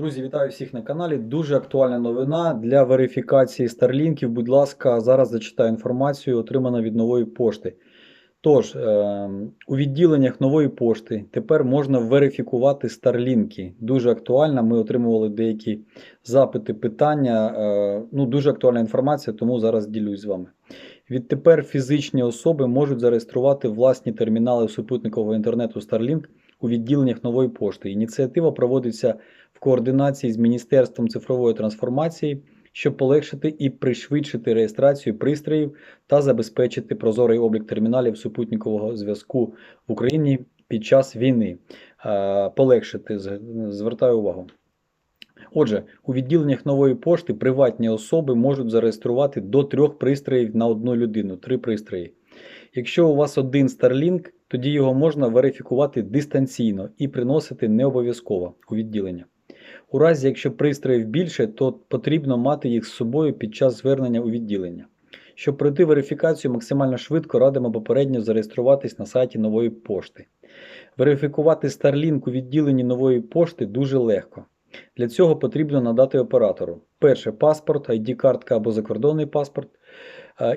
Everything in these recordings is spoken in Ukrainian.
Друзі, вітаю всіх на каналі. Дуже актуальна новина для верифікації старлінків. Будь ласка, зараз зачитаю інформацію, отриману від нової пошти. Тож, е, у відділеннях нової пошти тепер можна верифікувати старлінки. Дуже актуальна. Ми отримували деякі запити, питання. Е, ну, дуже актуальна інформація, тому зараз ділюсь з вами. Відтепер фізичні особи можуть зареєструвати власні термінали супутникового інтернету Starlink у відділеннях нової пошти. Ініціатива проводиться в координації з Міністерством цифрової трансформації, щоб полегшити і пришвидшити реєстрацію пристроїв та забезпечити прозорий облік терміналів супутникового зв'язку в Україні під час війни. Е, Полегшити, звертаю увагу. Отже, у відділеннях нової пошти приватні особи можуть зареєструвати до трьох пристроїв на одну людину, три пристрої. Якщо у вас один Starlink, тоді його можна верифікувати дистанційно і приносити не обов'язково у відділення. У разі, якщо пристроїв більше, то потрібно мати їх з собою під час звернення у відділення. Щоб пройти верифікацію максимально швидко, радимо попередньо зареєструватись на сайті нової пошти. Верифікувати Starlink у відділенні нової пошти дуже легко. Для цього потрібно надати оператору: перше паспорт, ID-картка або закордонний паспорт,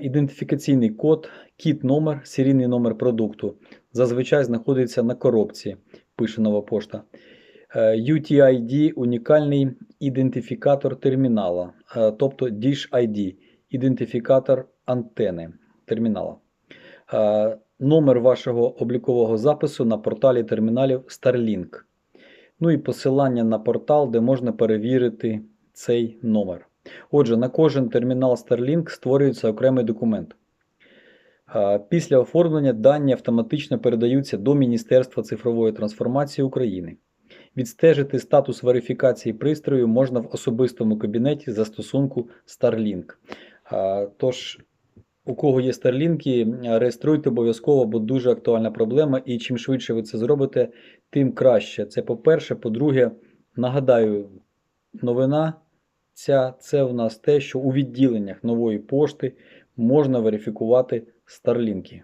ідентифікаційний код, кіт номер, серійний номер продукту. Зазвичай знаходиться на коробці, пише нова пошта. Е, UTID – унікальний ідентифікатор термінала, е, тобто Dish ID – ідентифікатор антени термінала. Е, Номер вашого облікового запису на порталі терміналів Starlink. Ну і посилання на портал, де можна перевірити цей номер. Отже, на кожен термінал Starlink створюється окремий документ. Після оформлення дані автоматично передаються до Міністерства цифрової трансформації України. Відстежити статус верифікації пристрою можна в особистому кабінеті застосунку Starlink. Тож, у кого є Starlink, реєструйте обов'язково, бо дуже актуальна проблема, і чим швидше ви це зробите, тим краще. Це по-перше. По-друге, нагадаю, новина ця це в нас те, що у відділеннях нової пошти можна верифікувати Старлінки.